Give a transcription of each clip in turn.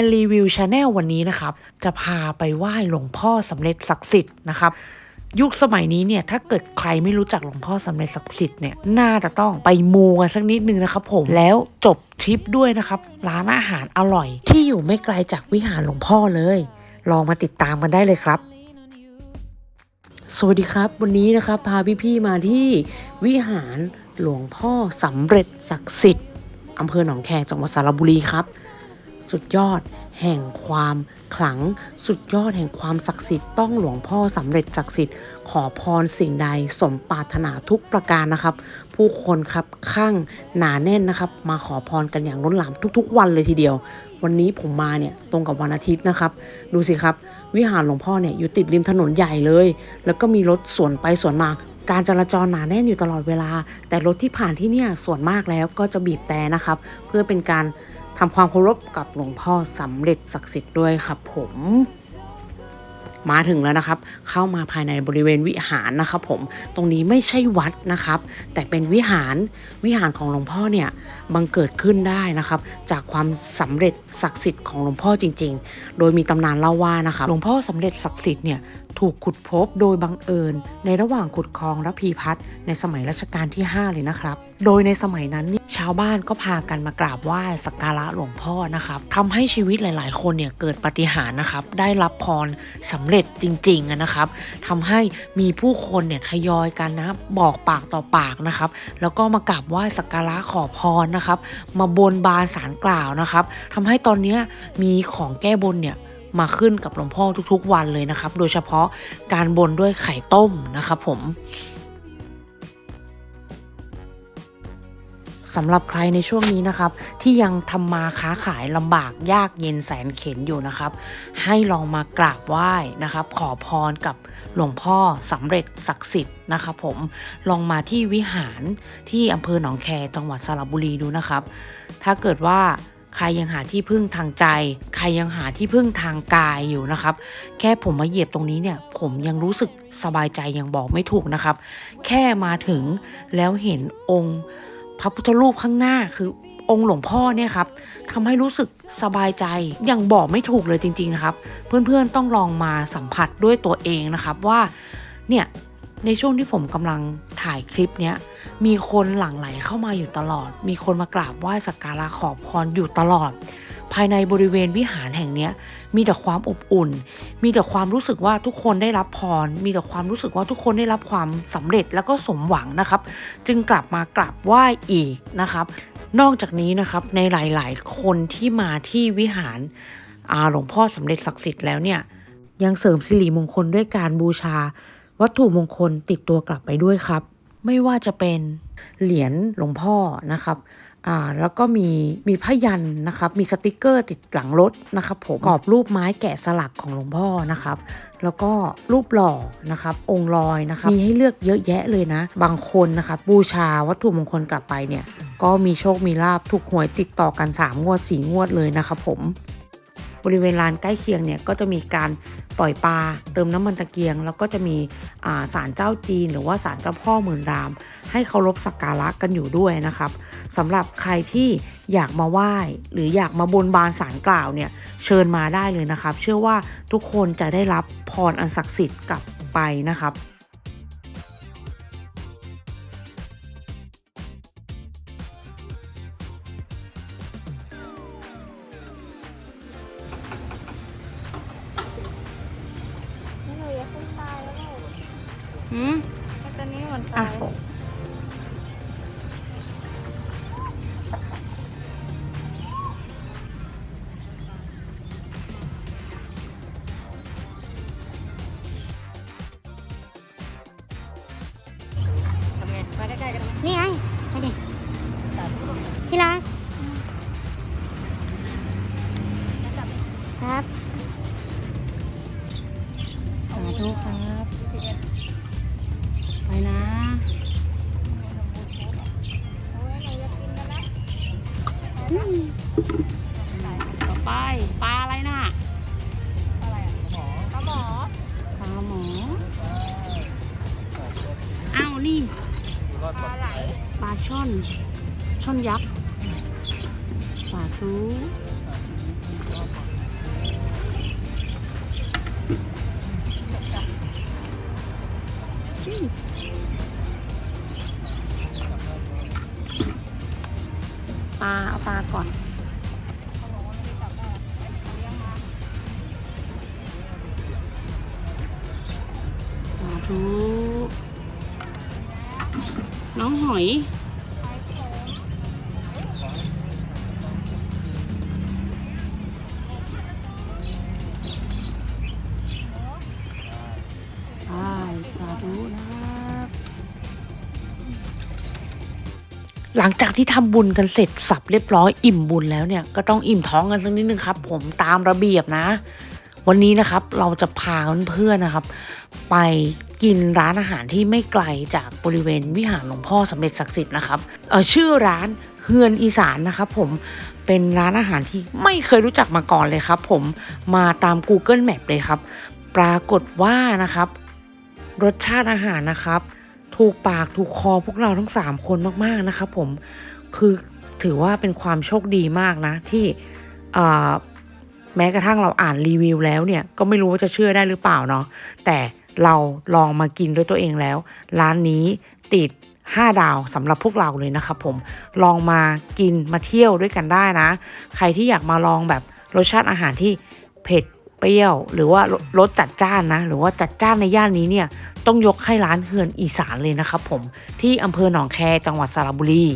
นรีวิวชาแนลวันนี้นะครับ จะพาไปไหว้หลวงพ่อสำเร็จศักดิ์สิทธิ์นะครับ ยุคสมัยนี้เนี่ยถ้าเกิดใครไม่รู้จักหลวงพ่อสำเร็จศักดิ์สิทธิ์เนี่ยน่าจะต้องไปมูกันสักนิดนึงนะครับ ผมแล้วจบทริปด้วยนะครับ ร้านอาหารอร่อย ที่อยู่ไม่ไกลจากวิหารหลวงพ่อเลย ลองมาติดตามกันได้เลยครับสวัสดีครับวันนี้นะครับพาพี่ๆมาที่วิหารหลวงพ่อสำเร็จศักดิ์สิทธิ์อำเภอหนองแคจังหวัดสระบุรีครับ สุดยอด แห่งความขลัง สุดยอดแห่งความศักดิ์สิทธิ์ต้องหลวงพ่อสำเร็จศักดิ์สิทธิ์ขอพรสิ่งใดสมปรารถนาทุกประการนะครับ ผู้คนครับข้างหนาแน่นนะครับ มาขอพรกันอย่างล้นหลามทุก ๆ วันเลยทีเดียว วันนี้ผมมาเนี่ยตรงกับวันอาทิตย์นะครับ ดูสิครับ วิหารหลวงพ่อเนี่ยอยู่ติดริมถนนใหญ่เลย แล้วก็มีรถสวนไปสวนมาการจราจรหนาแน่นอยู่ตลอดเวลา แต่รถที่ผ่านที่เนี่ยส่วนมากแล้วก็จะบีบแต่นะครับ เพื่อเป็นการ ทำความเคารพกับหลวงพ่อสำเร็จศักดิ์สิทธิ์ด้วยครับผมมาถึงแล้วนะครับ เข้ามาภายในบริเวณวิหารนะครับผม ตรงนี้ไม่ใช่วัดนะครับ แต่เป็นวิหาร วิหารของหลวงพ่อเนี่ย บังเกิดขึ้นได้นะครับ จากความสำเร็จศักดิ์สิทธิ์ของหลวงพ่อจริง ๆ โดยมีตำนานเล่าว่านะครับ หลวงพ่อสำเร็จศักดิ์สิทธิ์เนี่ย ถูกขุดพบโดยบังเอิญ ในระหว่างขุดคลองระพีพัฒในสมัยรัชกาลที่ 5 เลยนะครับ โดยในสมัยนั้นเนี่ยาวบ้านก็พากันมากราบไหว้สักการะหลวงพ่อนะครับทำให้ชีวิตหลาย ๆ คนเนี่ยเกิดปาฏิหารนะครับ ได้รับพรสำเร็จจริง ๆ นะครับทำให้มีผู้คนเนี่ยทยอยกันนะบอกปากต่อปากนะครับ แล้วก็มากราบไหว้สักการะขอพรนะครับ มาบนบานสารกล่าวนะครับทำให้ตอนนี้มีของแก้บนเนี่ยมาขึ้นกับหลวงพ่อทุกๆ วันเลยนะครับ โดยเฉพาะการบนด้วยไข่ต้มนะครับผม สำหรับใครในช่วงนี้นะครับ ที่ยังทำมาค้าขายลำบากยากเย็นแสนเข็นอยู่นะครับ ให้ลองมากราบไหว้นะครับ ขอพรกับหลวงพ่อสำเร็จศักดิ์สิทธิ์นะครับผมลองมาที่วิหารที่อำเภอหนองแคจังหวัดสระบุรีดูนะครับ ถ้าเกิดว่าใครยังหาที่พึ่งทางใจ ใครยังหาที่พึ่งทางกายอยู่นะครับ แค่ผมมาเหยียบตรงนี้เนี่ย ผมยังรู้สึกสบายใจยังบอกไม่ถูกนะครับ แค่มาถึงแล้วเห็นองค์ พระพุทธรูปข้างหน้าคือองค์หลวงพ่อเนี่ยครับทำให้รู้สึกสบายใจอย่างบอกไม่ถูกเลยจริงๆครับ เพื่อนๆต้องลองมาสัมผัสด้วยตัวเองนะครับว่าเนี่ยในช่วงที่ผมกำลังถ่ายคลิปเนี้ยมีคนหลั่งไหลเข้ามาอยู่ตลอด มีคนมากราบไหว้สักการะขอพรอยู่ตลอด ภายในบริเวณวิหารแห่งนี้มีแต่ความอบอุ่น มีแต่ความรู้สึกว่าทุกคนได้รับพร มีแต่ความรู้สึกว่าทุกคนได้รับความสำเร็จแล้วก็สมหวังนะครับ จึงกลับมากราบไหว้อีกนะครับ นอกจากนี้นะครับในหลาย ๆ คนที่มาที่วิหารอาหลวงพ่อสำเร็จศักดิ์สิทธิ์แล้วเนี่ยยังเสริมสิริมงคลด้วยการบูชา วัตถุมงคลติดตัวกลับไปด้วยครับ ไม่ว่าจะเป็นเหรียญหลวงพ่อนะครับอ่าแล้วก็มีมีผ้ายันนะครับ มีสติกเกอร์ติดหลังรถนะครับผมกรอบรูปไม้แกะสลักของหลวงพ่อนะครับ แล้วก็รูปหล่อนะครับ องค์ลอยนะครับ มีให้เลือกเยอะแยะเลยนะ บางคนนะครับบูชาวัตถุมงคลกลับไปเนี่ย ก็มีโชคมีลาบถูกหวยติดต่อกัน 3 งวด 4 งวดเลยนะครับผม บริเวณลานใกล้เคียงเนี่ยก็จะมีการปล่อยปลาเติมน้ำมันตะเกียง แล้วก็จะมีอ่าศาลเจ้าจีน หรือว่าศาลเจ้าพ่อหมื่นราม ให้เคารพสักการะกันอยู่ด้วยนะครับสำหรับใครที่อยากมาไหว้หรืออยากมาบนบานสารกล่าวเนี่ยเชิญมาได้เลยนะครับ เชื่อว่าทุกคนจะได้รับพรอันศักดิ์สิทธิ์กลับไปนะครับ อืมไอ้ตัวนี้เหมือนอะตายทำไงมาใกล้ๆกันนี่ไงไปดิที่รักครับสาธุครับ ปลาไหลปลาช่อน ช่อนยักษ์ปลาทูปลาเอาปลาก่อนปลาทู นะครับหลังจากที่ทำบุญกันเสร็จสับเรียบร้อยอิ่มบุญแล้วเนี่ยก็ต้องอิ่มท้องกันสักนิดนึงครับ ผมตามระเบียบนะ วันนี้นะครับเราจะพาเพื่อนๆนะครับ ไป กินร้านอาหารที่ไม่ไกลจากบริเวณวิหารหลวงพ่อสำเร็จศักดิ์สิทธิ์นะครับเออชื่อร้านเฮือนอีสานนะครับผมเป็นร้านอาหารที่ไม่เคยรู้จักมาก่อนเลยครับ ผมมาตาม Google Map เลยครับ ปรากฏว่านะครับ รสชาติอาหารนะครับ ถูกปากถูกคอพวกเราทั้ง 3 คนมากๆนะครับ ผมคือถือว่าเป็นความโชคดีมากนะ ที่แม้กระทั่งเราอ่านรีวิวแล้วเนี่ย ก็ไม่รู้ว่าจะเชื่อได้หรือเปล่าเนาะแต่ เราลองมากินด้วยตัวเองแล้ว ร้านนี้ติด 5 ดาวสำหรับพวกเราเลยนะครับผมลองมากินมาเที่ยวด้วยกันได้นะ ใครที่อยากมาลองแบบรสชาติอาหารที่เผ็ดเปรี้ยว หรือว่ารสจัดจ้านนะ หรือว่าจัดจ้านในย่านนี้เนี่ยต้องยกให้ร้านเฮือนอีสานเลยนะครับผมที่อำเภอหนองแคจังหวัดสระบุรี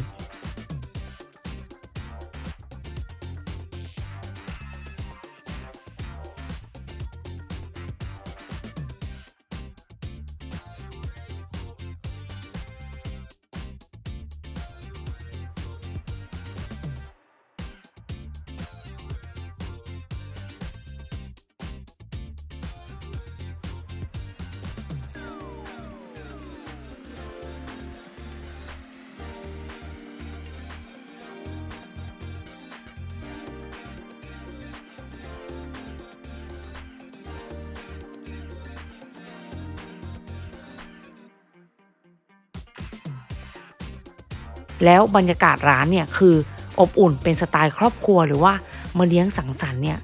แล้วบรรยากาศร้านเนี่ยคืออบอุ่นเป็นสไตล์ครอบครัวหรือว่ามาเลี้ยงสังสรรค์เนี่ย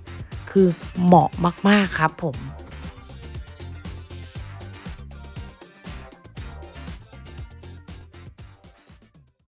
คือเหมาะมากๆครับผม